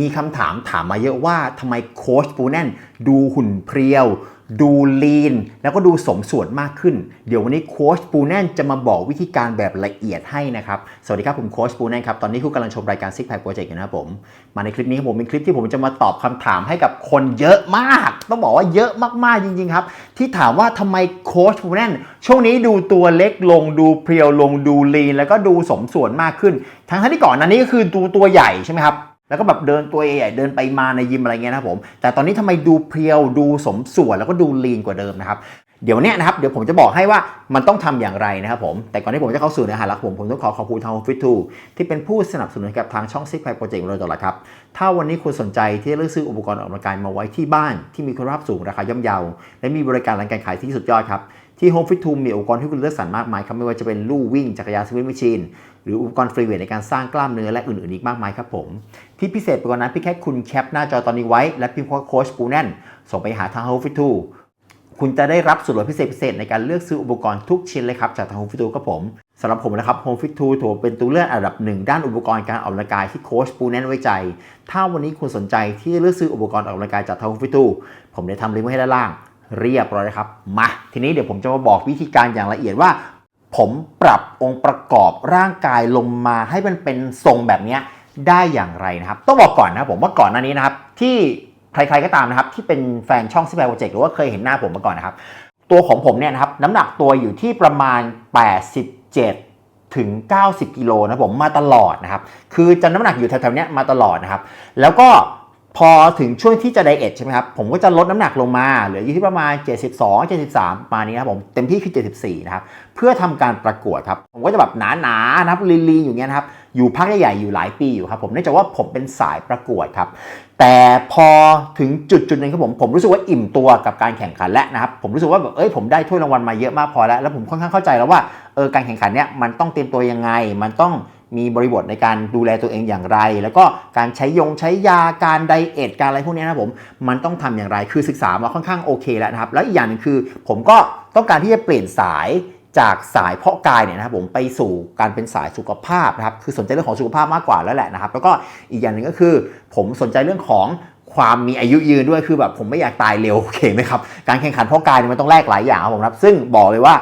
มีคำถามถามมาเยอะว่าทำไมโค้ชปูแน่น ดูหุ่นเพรียว ดูลีน แล้วก็ดูสมส่วนมากขึ้น เดี๋ยววันนี้โค้ชปูแน่นจะมาบอกวิธีการแบบละเอียดให้นะครับ สวัสดีครับผมโค้ชปูแน่นครับ ตอนนี้คุณกำลังชมรายการซิกแพคโปรเจกต์อยู่นะครับผม มาในคลิปนี้ครับผมเป็นคลิปที่ผมจะมาตอบคำถามให้กับคนเยอะมาก ต้องบอกว่าเยอะมากๆจริงๆครับ ที่ถามว่าทำไมโค้ชปูแน่น ช่วงนี้ดูตัวเล็กลงดูเพรียวลงดูลีน แล้วก็ดูสมส่วนมากขึ้น ทั้งที่ก่อนนั้นนี้ก็คือดูตัวใหญ่ใช่ไหมครับ แล้วก็แบบเดินตัวใหญ่เดินไปมาในยิมอะไรเงี้ยนะผม แต่ตอนนี้ทำไมดูเพรียวดูสมส่วนแล้วก็ดูลีนกว่าเดิมนะครับเดี๋ยวเนี้ยนะครับเดี๋ยวผมจะบอกให้ว่ามันต้องทำอย่างไรนะครับผม แต่ก่อนที่ผมจะเข้าสู่เนื้อหาหลักผม ผมต้องขอขอบคุณทาง Fit t o ที่เป็นผู้สนับสนุนกับทางช่อง Six Pack Project ของเราตลอดครับ ถ้าวันนี้คุณสนใจที่จะเลือกซื้ออุปกรณ์ออกกำลังกายมาไว้ที่บ้านที่มีคุณภาพสูงราคาย่อมเยา และมีบริการหลังการขายที่สุดยอดครับ ที่ Home Fit t o มีอุปกรณ์ที่คุณเลือกสรรมากมายครับไม่ว่าจะเป็นลู่วิ่งจักรยานสวิมมิ่งแมชชีนหรืออุปกรณ์ฟรีเวทในการสร้างกล้ามเนื้อและอื่นๆอีกมากมายครับผม ที่พิเศษไปกว่านั้นพี่แค่คุณแคปหน้าจอตอนนี้ไว้ และพิมพ์ว่าโค้ชปูแน่น ส่งไปหาทาง Home Fit คุณจะได้รับส่วนลดพิเศษพิเศษในการเลือกซื้ออุปกรณ์ทุกชิ้นเลยครับจากทาง Home Fit ครับผมสำหรับผมนะครับ Home Fit t o ถือเป็นตัวเลือกอันดับหนึ่งด้านอุปกรณ์การออกกำลังกายที่โค้ชปูแน่นไว้ใจ ถ้าวันนี้คุณสนใจที่เลือกซื้ออุปกรณ์ออกกำลังกายจากทาง Home Fit t o ผมได้ทำลิงก์ไว้ให้ด้านล่าง เรียบร้อยครับ มา ทีนี้เดี๋ยวผมจะมาบอกวิธีการอย่างละเอียดว่า ผมปรับองค์ประกอบร่างกายลงมาให้มันเป็นทรงแบบนี้ได้อย่างไรนะครับ ต้องบอกก่อนนะผมว่าก่อนหน้านี้นะครับ ที่ใครๆก็ตามนะครับ ที่เป็นแฟนช่องซิแพคโปรเจกต์หรือว่าเคยเห็นหน้าผมมาก่อนนะครับ ตัวของผมเนี่ยนะครับน้ำหนักตัวอยู่ที่ประมาณ 87 ถึง 90 กิโลนะผมมาตลอดนะครับ คือจะน้ำหนักอยู่แถวๆนี้มาตลอดนะครับ แล้วก็ พอถึงช่วงที่จะไดเอทใช่ไหมครับ ผมก็จะลดน้ำหนักลงมา เหลืออยู่ที่ประมาณ 72 73 ประมาณนี้ครับผม เต็มที่คือ 74 นะครับ เพื่อทำการประกวดครับ ผมก็จะแบบหนาๆนะครับลีนๆ อยู่เงี้ยนะครับ อยู่พักใหญ่ๆอยู่หลายปีอยู่ครับผม เนื่องจากว่าผมเป็นสายประกวดครับ แต่พอถึงจุดจุดหนึ่งครับผม ผมรู้สึกว่าอิ่มตัวกับการแข่งขันแล้วนะครับ ผมรู้สึกว่าแบบ เอ้ย ผมได้ถ้วยรางวัลมาเยอะมากพอแล้ว แล้วผมค่อนข้างเข้าใจแล้วว่า เออ การแข่งขันเนี่ยมันต้องเตรียมตัวยังไง มันต้อง มีบริบทในการดูแลตัวเองอย่างไร แล้วก็การใช้ยงใช้ยาการไดเอทการอะไรพวกนี้นะผม มันต้องทำอย่างไรคือศึกษามาค่อนข้างโอเคแล้วนะครับ แล้วอีกอย่างหนึงคือ ผมก็ต้องการที่จะเปลี่ยนสายจากสายเพาะกายเนี่ยนะครับผมไปสู่การเป็นสายสุขภาพนะครับคือสนใจเรื่องของสุขภาพมากกว่าแล้วแหละนะครับ แล้วก็อีกอย่างหนึ่งก็คือ ผมสนใจเรื่องของความมีอายุยืนด้วยคือแบบผมไม่อยากตายเร็วโอเคไหมครับการแข่งขันเพาะกายเนี่ยมันต้องแลกหลายอย่างครับผมครับ ซึ่งบอกเลยว่า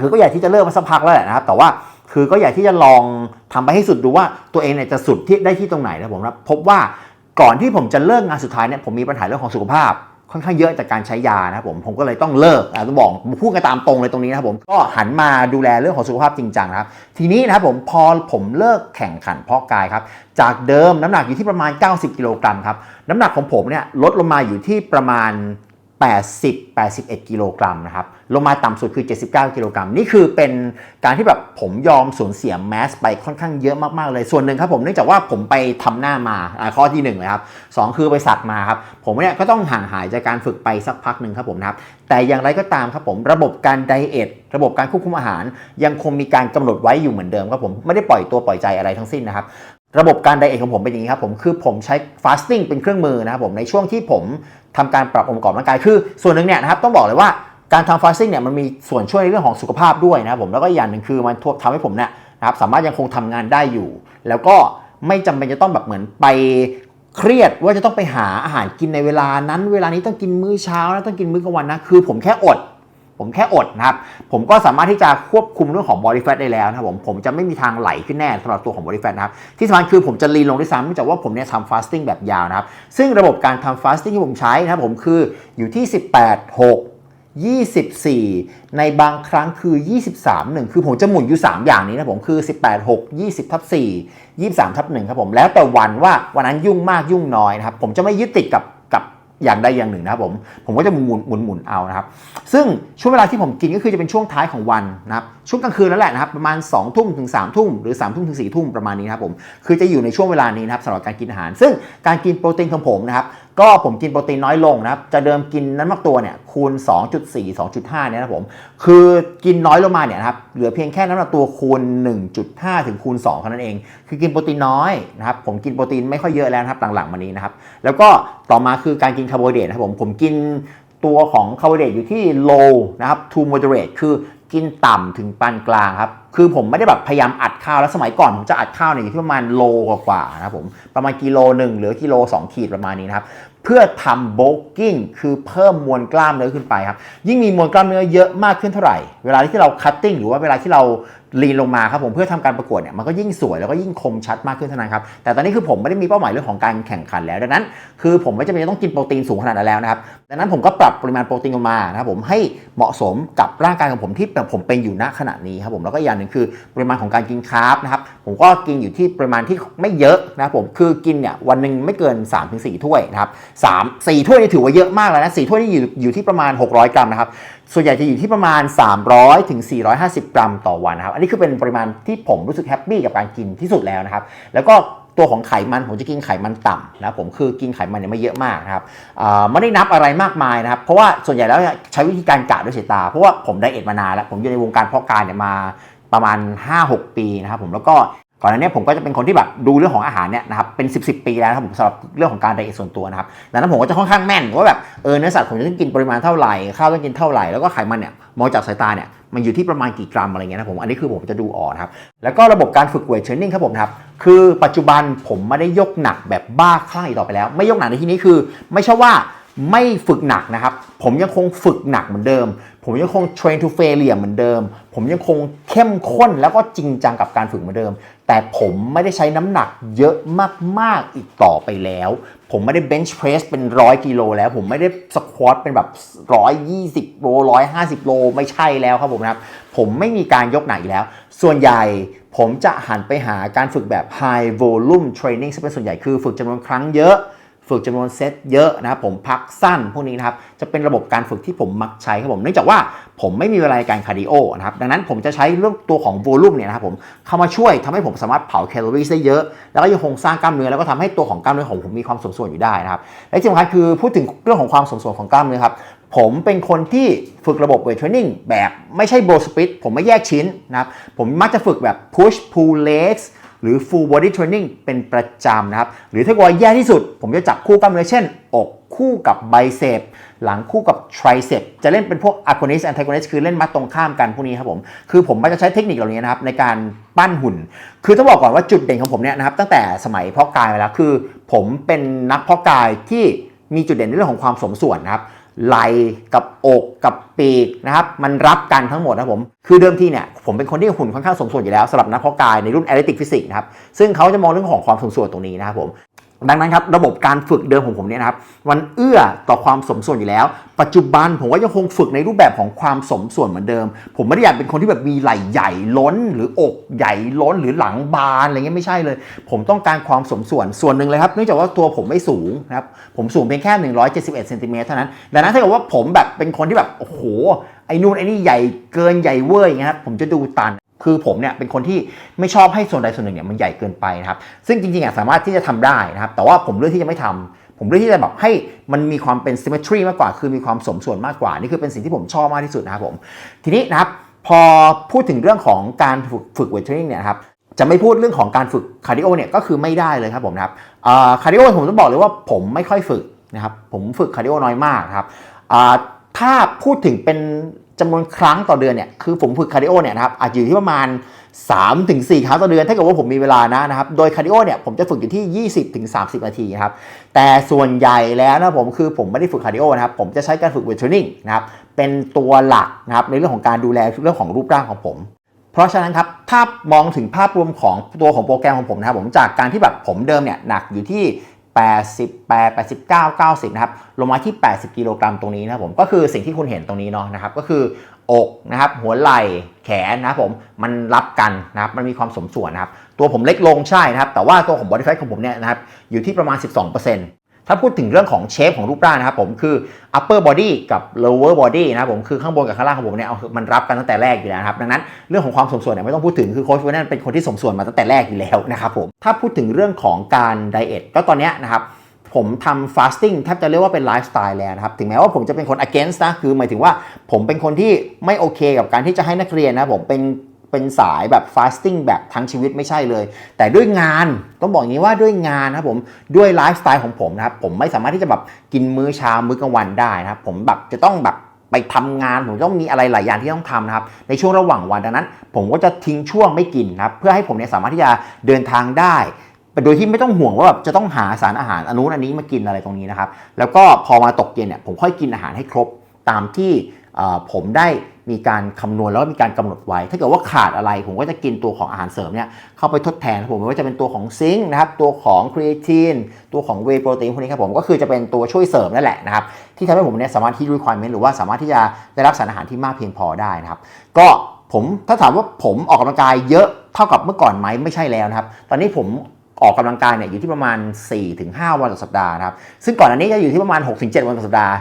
คือก็อยากที่จะเลิกมาสักพักแล้วแหละนะครับ แต่ว่า คือก็อยากที่จะลองทำไปให้สุดดูว่าตัวเองเนี่ยจะสุดที่ได้ที่ตรงไหนนะผมครับพบว่าก่อนที่ผมจะเลิกงานสุดท้ายเนี่ยผมมีปัญหาเรื่องของสุขภาพค่อนข้างเยอะจากการใช้ยานะครับผมผมก็เลยต้องเลิกอะต้องบอกพูดกันตามตรงเลยตรงนี้นะครับผมก็หันมาดูแลเรื่องของสุขภาพจริงจังนะครับทีนี้นะครับผมพอผมเลิกแข่งขันเพาะกายครับจากเดิมน้ำหนักอยู่ที่ประมาณ 90 กิโลกรัมครับน้ำหนักของผมเนี่ยลดลงมาอยู่ที่ประมาณ 80 81 กิโลกรัมนะครับ ลงมาต่ำสุดคือ 79 กิโลกรัม นี่คือเป็นการที่แบบผมยอมสูญเสียแมสไปค่อนข้างเยอะมากๆเลย ส่วนหนึ่งครับผมเนื่องจากว่าผมไปทำหน้ามา ข้อที่1เลยครับสองคือไปสักมาครับ ผมเนี่ยก็ต้องห่างหายจากการฝึกไปสักพักหนึ่งครับผมนะครับ แต่อย่างไรก็ตามครับผม ระบบการไดเอท ระบบการควบคุมอาหาร ยังคงมีการกำหนดไว้อยู่เหมือนเดิมครับผม ไม่ได้ปล่อยตัวปล่อยใจอะไรทั้งสิ้นนะครับ ระบบการไดเอทของผมเป็นอย่างนี้ครับผมคือผมใช้ฟาสติ้งเป็นเครื่องมือนะครับผมในช่วงที่ผมทำการปรับองค์ประกอบร่างกายคือ ส่วนหนึ่งเนี่ยนะครับต้องบอกเลยว่าการทำฟาสติ้งเนี่ยมันมีส่วนช่วยในเรื่องของสุขภาพด้วยนะครับผมแล้วก็อีกอย่างหนึ่งคือมันทำให้ผมเนี่ยนะครับสามารถยังคงทำงานได้อยู่ แล้วก็ไม่จำเป็นจะต้องแบบเหมือนไปเครียดว่าจะต้องไปหาอาหารกินในเวลานั้น เวลานี้ต้องกินมื้อเช้านะต้องกินมื้อกลางวันนะคือผมแค่อด ผมแค่อดนะครับ ผมก็สามารถที่จะควบคุมเรื่องของ body fat ได้แล้วนะครับผม ผมจะไม่มีทางไหลขึ้นแน่สำหรับตัวของ body fat นะครับ ที่สำคัญคือผมจะลีนลงด้วยซ้ำเนื่องจากว่าผมเนี่ยทำ fasting แบบยาวนะครับ ซึ่งระบบการทำ fasting ที่ผมใช้นะครับผมคืออยู่ที่ 18 6 24 ในบางครั้งคือ 23 1 คือผมจะหมุนอยู่ 3 อย่างนี้นะผมคือ 18 6 20ทับ4 23ทับ1ครับผมแล้วแต่วันว่าวันนั้นยุ่งมากยุ่งน้อยนะครับผมจะไม่ยึดติดกับ อย่างใดอย่างหนึ่งนะครับผม ผมก็จะหมุนหมุนหมุนหมุนเอานะครับ ซึ่งช่วงเวลาที่ผมกินก็คือจะเป็นช่วงท้ายของวันนะครับ ช่วงกลางคืนแล้วแหละนะครับ ประมาณ2องทุ่มถึง3ามทุ่มหรือ3ามทุ่มถึง4ี่ทุ่มประมาณนี้นะครับผม คือจะอยู่ในช่วงเวลานี้นะครับสำหรับการกินอาหาร ซึ่งการกินโปรตีนของผมนะครับ ก็ผมกินโปรตีนน้อยลงนะครับจะเดิมกินน้ำหนักตัวเนี่ยคูณ 2.4 2.5เนี่ยนะผมคือกินน้อยลงมาเนี่ยนะครับเหลือเพียงแค่น้ำหนักตัวคูณ 1.5 ถึงคูณ2เท่านั้นเอง คือกินโปรตีนน้อยนะครับผมกินโปรตีนไม่ค่อยเยอะแล้วนะครับหลังๆมานี้นะครับแล้วก็ต่อมาคือการกินคาร์โบไฮเดรตนะครับผมผมกินตัวของคาร์โบไฮเดรตอยู่ที่ low นะครับ to moderate คือกินต่ำถึงปานกลางครับ คือผมไม่ได้แบบพยายามอัดข้าวแล้วสมัยก่อนผมจะอัดข้าวเนี่ยอยู่ที่ประมาณโลกว่าๆนะครับผม ประมาณกิโลหนึ่งหรือกิโล 2 ขีดประมาณนี้นะครับ เพื่อทำโบกิ้งคือเพิ่มมวลกล้ามเนื้อขึ้นไปครับ ยิ่งมีมวลกล้ามเนื้อเยอะมากขึ้นเท่าไหร่ เวลาที่เราคัตติ้งหรือว่าเวลาที่เราลีนลงมาครับผมเพื่อทำการประกวดเนี่ยมันก็ยิ่งสวยแล้วก็ยิ่งคมชัดมากขึ้นเท่านั้นครับ แต่ตอนนี้คือผมไม่ได้มีเป้าหมายเรื่องของการแข่งขันแล้วดังนั้น คือผมไม่จำเป็นจะต้องกินโปรตีนสูงขนาดนั้นแล้วนะครับดังนั้นผมก็ปรับปริมาณโปรตีนลงมานะครับผมให้เหมาะสมกับร่างกายของผมที่ผมเป็นอยู่ณขณะนี้ครับผมแล้วก็อีกอย่างหนึ่งคือปริมาณของการกินคาร์บนะครับผมก็กินอยู่ที่ปริมาณที่ไม่เยอะนะครับผมคือกินเนี่ยวันหนึ่งไม่เกิน 3-4 ถ้วยนะครับสามสี่ถ้วยนี่ถือว่าเยอะมากแล้วนะสี่ถ้วยนี่อยู่อยู่ที่ประมาณ 600 กรัมนะครับ ส่วนใหญ่จะอยู่ที่ประมาณ 300ถึง450 กรัมต่อวันนะครับ อันนี้คือเป็นปริมาณที่ผมรู้สึกแฮปปี้กับการกินที่สุดแล้วนะครับ แล้วก็ตัวของไขมันผมจะกินไขมันต่ำนะผมคือกินไขมันเนี่ยไม่เยอะมากนะครับไม่ได้นับอะไรมากมายนะครับ เพราะว่าส่วนใหญ่แล้วใช้วิธีการกะด้วยสายตา เพราะว่าผมไดเอทมานานแล้ว ผมอยู่ในวงการเพาะกายเนี่ยมาประมาณ 5-6 ปีนะครับผมแล้วก็ ก่อนหน้านี้ผมก็จะเป็นคนที่แบบดูเรื่องของอาหารเนี่ยนะครับเป็น 10บสปีแล้วครับผมสำหรับเรื่องของการไดเอทส่วนตัวนะครับดังนั้นผมก็จะค่อนข้างแม่นว่าแบบเออเนื้อสัตว์ผมจะต้องกินปริมาณเท่าไหร่ข้าวต้องกินเท่าไหร่แล้วก็ไขมันเนี่ยมองจากสายตาเนี่ยมันอยู่ที่ประมาณกี่กรัมอะไรเงี้ยนะผมอันนี้คือผมจะดูออกนครับแล้วก็ระบบการฝึกเวทเทรนนิ่งครับผมครับคือปัจจุบันผมไม่ได้ยกหนักแบบบ้าคลั่งอีกต่อไปแล้ว ไม่ยกหนักในที่นี้คือ ไม่ใช่ว่าไม่ฝึกหนักนะครับผมยังคงฝึกหนักเหมือนเดิม ผมยังคง train to failure เหมือนเดิม ผมยังคงเข้มข้นแล้วก็จริงจังกับการฝึกเหมือนเดิม แต่ผมไม่ได้ใช้น้ำหนักเยอะมากๆอีกต่อไปแล้ว ผมไม่ได้ bench press เป็นร้อยกิโลแล้ว ผมไม่ได้ squat เป็นแบบ120โล150โลไม่ใช่แล้วครับผมนะครับผมไม่มีการยกหนักอีกแล้ว ส่วนใหญ่ผมจะหันไปหาการฝึกแบบ high volume training ซึ่งเป็นส่วนใหญ่คือฝึกจำนวนครั้งเยอะ ฝึกจำนวนเซตเยอะนะครับผมพักสั้นพวกนี้นะครับจะเป็นระบบการฝึกที่ผมมักใช้ครับผมเนื่องจากว่าผมไม่มีเวลาในการคาร์ดิโอนะครับดังนั้นผมจะใช้เรื่องตัวของโวลูมเนี่ยนะครับผมเข้ามาช่วยทำให้ผมสามารถเผาแคลอรี่ได้เยอะ แล้วก็ยังคงสร้างกล้ามเนื้อแล้วก็ทำให้ตัวของกล้ามเนื้อของผมมีความสมส่วนอยู่ได้นะครับและที่สำคัญคือพูดถึงเรื่องของความสมส่วนของกล้ามเนื้อครับผมเป็นคนที่ฝึกระบบเวทเทรนนิ่งแบบไม่ใช่โบสปิ t ผมไม่แยกชิ้นนะครับผมมักจะฝึกแบบ push pull legs หรือ full body training เป็นประจำนะครับ หรือถ้ากว่าแย่ที่สุด ผมจะจับคู่กล้ามเนื้อเช่น อกคู่กับ bicep หลังคู่กับ tricep จะเล่นเป็นพวก agonist antagonist คือเล่นมัดตรงข้ามกันพวกนี้ครับผม คือผมมักจะใช้เทคนิคเหล่านี้นะครับในการปั้นหุ่น คือต้องบอกก่อนว่าจุดเด่นของผมเนี่ยนะครับตั้งแต่สมัยเพาะกายมาแล้วคือ ผมเป็นนักเพาะกายที่มีจุดเด่นในเรื่องของความสมส่วนนะครับ ไหลกับอกกับปีกนะครับมันรับกันทั้งหมดนะผม คือเดิมทีเนี่ยผมเป็นคนที่หุ่นค่อนข้างสมส่วนอยู่แล้วสำหรับนักเพาะกายในรุ่นแอลิติกฟิสิกส์นะครับซึ่งเขาจะมองเรื่องของความสมส่วนตรงนี้นะครับผม ดังนั้นครับระบบการฝึกเดิมของผมเนี่ยนะครับมันเอื้อต่อความสมส่วนอยู่แล้ว ปัจจุบันผมก็ยังคงฝึกในรูปแบบของความสมส่วนเหมือนเดิม ผมไม่ได้อยากเป็นคนที่แบบมีไหล่ใหญ่ล้น หรืออกใหญ่ล้นหรือหลังบานอะไรเงี้ยไม่ใช่เลย ผมต้องการความสมส่วนส่วนหนึ่งเลยครับเนื่องจากว่าตัวผมไม่สูงนะครับผมสูงเพียงแค่ 171เซนติเมตรเท่านั้นดังนั้นถ้าเกิดว่าผมแบบเป็นคนที่แบบโอ้โหไอ้นู่นไอ้นี่ใหญ่เกินใหญ่เวอร์อย่างเงี้ยครับผมจะดูตัน คือผมเนี่ยเป็นคนที่ไม่ชอบให้ส่วนใดส่วนหนึ่งเนี่ยมันใหญ่เกินไปนะครับ ซึ่งจริงๆอะสามารถที่จะทำได้นะครับ แต่ว่าผมเลือกที่จะไม่ทำผมเลือกที่จะแบบให้มันมีความเป็น symmetry มากกว่า คือมีความสมส่วนมากกว่า นี่คือเป็นสิ่งที่ผมชอบมากที่สุดนะครับผม ทีนี้นะครับพอพูดถึงเรื่องของการฝึกเวทเทรนนิ่งเนี่ยครับจะไม่พูดเรื่องของการฝึกคาร์ดิโอเนี่ยก็คือไม่ได้เลยครับผมนะครับคาร์ดิโอผมต้องบอกเลยว่าผมไม่ค่อยฝึกนะครับผมฝึกคาร์ดิโอน้อยมากครับ ถ้าพูดถึงเป็นจำนวนครั้งต่อเดือนเนี่ยคือผมฝึกคาร์ดิโอเนี่ยนะครับอาจจะอยู่ที่ประมาณ 3-4ถึง4ครั้งต่อเดือนถ้าเกิดว่าผมมีเวลานะนะครับโดยคาร์ดิโอเนี่ยผมจะฝึกอยู่ที่ 20-30ถึง30นาทีนะครับแต่ส่วนใหญ่แล้วนะผมคือผมไม่ได้ฝึกคาร์ดิโอนะครับผมจะใช้การฝึกเวทเทรนนิ่งนะครับเป็นตัวหลักนะครับในเรื่องของการดูแลเรื่องของรูปร่างของผมเพราะฉะนั้นครับถ้ามองถึงภาพรวมของตัวของโปรแกรมของผมนะครับผมจากการที่แบบผมเดิมเนี่ยหนักอยู่ที่ 88 89 90นะครับลงมาที่ 80 กิโลกรัมตรงนี้นะผมก็คือสิ่งที่คุณเห็นตรงนี้เนาะนะครับก็คืออกนะครับหัวไหล่แขนนะครับผมมันรับกันนะครับมันมีความสมส่วนนะครับตัวผมเล็กลงใช่นะครับแต่ว่าตัวของบอดี้แฟทของผมเนี่ยนะครับอยู่ที่ประมาณ 12% ถ้าพูดถึงเรื่องของเชฟของรูปร่างนะครับผมคือ upper body กับ lower body นะครับผมคือข้างบนกับข้างล่างของผมเนี่ยเอามันรับกันตั้งแต่แรกอยู่แล้วครับดังนั้นเรื่องของความสมส่วนเนี่ยไม่ต้องพูดถึงคือโค้ชเวนันเป็นคนที่สมส่วนมาตั้งแต่แรกอยู่แล้วนะครับผมถ้าพูดถึงเรื่องของการไดเอทก็ตอนนี้นะครับผมทำ fasting แทบจะเรียกว่าเป็นไลฟ์สไตล์แล้วนะครับ ถึงแม้ว่าผมจะเป็นคน against นะ คือหมายถึงว่าผมเป็นคนที่ไม่โอเคกับการที่จะให้นักเรียนนะ ผมเป็น เป็นสายแบบ fasting แบบทั้งชีวิตไม่ใช่เลย แต่ด้วยงานต้องบอกอย่างนี้ว่าด้วยงานนะครับผมด้วยไลฟ์สไตล์ของผมนะครับผมไม่สามารถที่จะแบบกินมื้อเช้ามื้อกลางวันได้นะครับผมแบบจะต้องแบบไปทำงานผมต้องมีอะไรหลายอย่างที่ต้องทำนะครับในช่วงระหว่างวันดังนั้น ผมก็จะทิ้งช่วงไม่กินนะครับเพื่อให้ผมเนี่ยสามารถที่จะเดินทางได้โดยที่ไม่ต้องห่วงว่าแบบจะต้องหาสารอาหารอนุนันนี้มากินอะไรตรงนี้นะครับ แล้วก็พอมาตกเย็นเนี่ยผมค่อยกินอาหารให้ครบตามที่ผมได้ มีการคำนวณแล้วมีการกำหนดไว้ ถ้าเกิดว่าขาดอะไรผมก็จะกินตัวของอาหารเสริมเนี่ยเข้าไปทดแทนผมไม่ว่าจะเป็นตัวของซิงค์นะครับตัวของครีเอทีนตัวของเวโปรตีนพวกนี้ครับผมก็คือจะเป็นตัวช่วยเสริมนั่นแหละนะครับที่ทำให้ผมเนี่ยสามารถที่ requirement หรือว่าสามารถที่จะได้รับสารอาหารที่มากเพียงพอได้นะครับก็ผมถ้าถามว่าผมออกกำลังกายเยอะเท่ากับเมื่อก่อนไหมไม่ใช่แล้วนะครับ ตอนนี้ผม ออกกำลังกายเนี่ยอยู่ที่ประมาณ 4-5 วันต่อสัปดาห์นะครับ ซึ่งก่อนอันนี้จะอยู่ที่ประมาณ 6-7 วันต่อสัปดาห์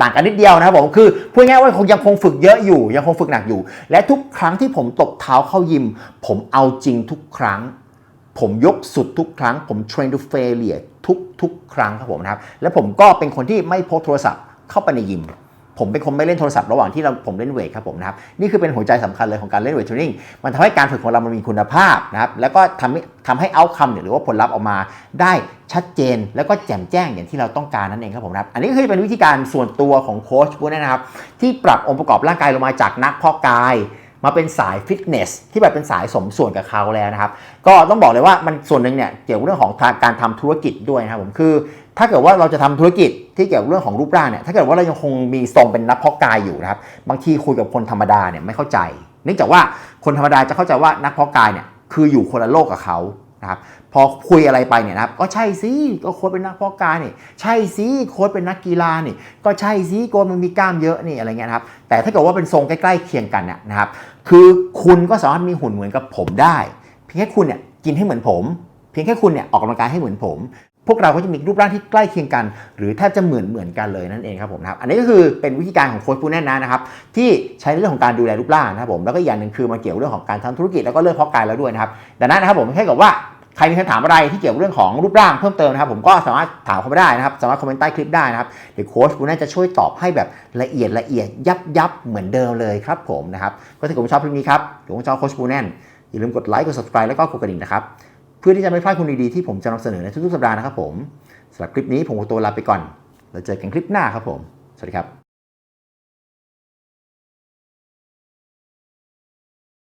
ต่างกันนิดเดียวนะครับผมคือพูดง่ายว่าคงยังคงฝึกเยอะอยู่ ยังคงฝึกหนักอยู่ และทุกครั้งที่ผมตบเท้าเข้ายิม ผมเอาจริงทุกครั้ง ผมยกสุดทุกครั้ง ผม train to failure ทุกทุกครั้งครับผมนะครับและผมก็เป็นคนที่ไม่พกโทรศัพท์เข้าไปในยิม ผมเป็นคนไม่เล่นโทรศัพท์ระหว่างที่เราผมเล่นเวทครับผมนะครับนี่คือเป็นหัวใจสำคัญเลยของการเล่นเวทเทรนนิ่งมันทำให้การฝึกของเรามันมีคุณภาพนะครับแล้วก็ทำให้ทำให้เอาคำเนี่ยหรือว่าผลลัพธ์ออกมาได้ชัดเจนแล้วก็แจ่มแจ้งอย่างที่เราต้องการนั่นเองครับผมครับอันนี้ก็คือเป็นวิธีการส่วนตัวของโค้ชพวกนี้นะครับที่ปรับองค์ประกอบร่างกายลงมาจากนักเพาะกาย มาเป็นสายฟิตเนสที่แบบเป็นสายสมส่วนกับเขาแล้วนะครับ ก็ต้องบอกเลยว่ามันส่วนหนึ่งเนี่ยเกี่ยวกับเรื่องของการทำธุรกิจด้วยนะครับผมคือ ถ้าเกิดว่าเราจะทำธุรกิจที่เกี่ยวกับเรื่องของรูปร่างเนี่ยถ้าเกิดว่าเรายังคงมีทรงเป็นนักเพาะกายอยู่นะครับบางทีคุยกับคนธรรมดาเนี่ยไม่เข้าใจ เนื่องจากว่าคนธรรมดาจะเข้าใจว่านักเพาะกายเนี่ยคืออยู่คนละโลกกับเขานะครับ อคุยอะไรไปเนี่ยนะครับ ก็ใช่สิก็โค้ชเป็นนักเพาะกายนี่ใช่สิโค้ชเป็นนักกีฬานี่ ก็ใช่สิโค้ชมันมีกล้ามเยอะนี่อะไรเงี้ยนะครับ แต่ถ้าเกิดว่าเป็นทรงใกล้ๆเคียงกันเนี่ยนะครับ คือคุณก็สามารถมีหุ่นเหมือนกับผมได้ เพียงแค่คุณเนี่ยกินให้เหมือนผม เพียงแค่คุณเนี่ยออกกำลังกายให้เหมือนผม พวกเราก็จะมีรูปร่างที่ใกล้เคียงกัน หรือแทบจะเหมือนเหมือนกันเลยนั่นเองครับผมนะครับ อันนี้ก็คือเป็นวิธีการของโค้ชปูแน่นนะนะครับ ที่ใช้ในเรื่องของการดูแลรูปร่างนะครับผมแล้วก็อีกอย่างหนึ่งคือมาเกี่ยวเรื่องของการทำธุรกิจแล้วก็เรื่องเพาะกายแล้วด้วยนะครับดังนั้นนะครับผมแค่กับว่า ใครมีคำถามอะไรที่เกี่ยวกับเรื่องของรูปร่างเพิ่มเติมนะครับผมก็สามารถถามเขามาได้นะครับ สามารถคอมเมนต์ใต้คลิปได้นะครับเดี๋ยวโค้ชปูแน่จะช่วยตอบให้แบบละเอียดละเอียดยับยับเหมือนเดิมเลยครับผมนะครับก็ถ้าเกิดคุณชอบคลิปนี้ครับหรือคุณชอบโค้ชปูแน่อย่าลืมกดไลค์กด subscribe แล้วก็กดกระดิ่งนะครับเพื่อที่จะไม่พลาดคนดีๆที่ผมจะนำเสนอในทุกๆสัปดาห์นะครับผมสำหรับคลิปนี้ผมขอตัวลาไปก่อนแล้วเจอกันคลิปหน้าครับผมสวัสดีครับ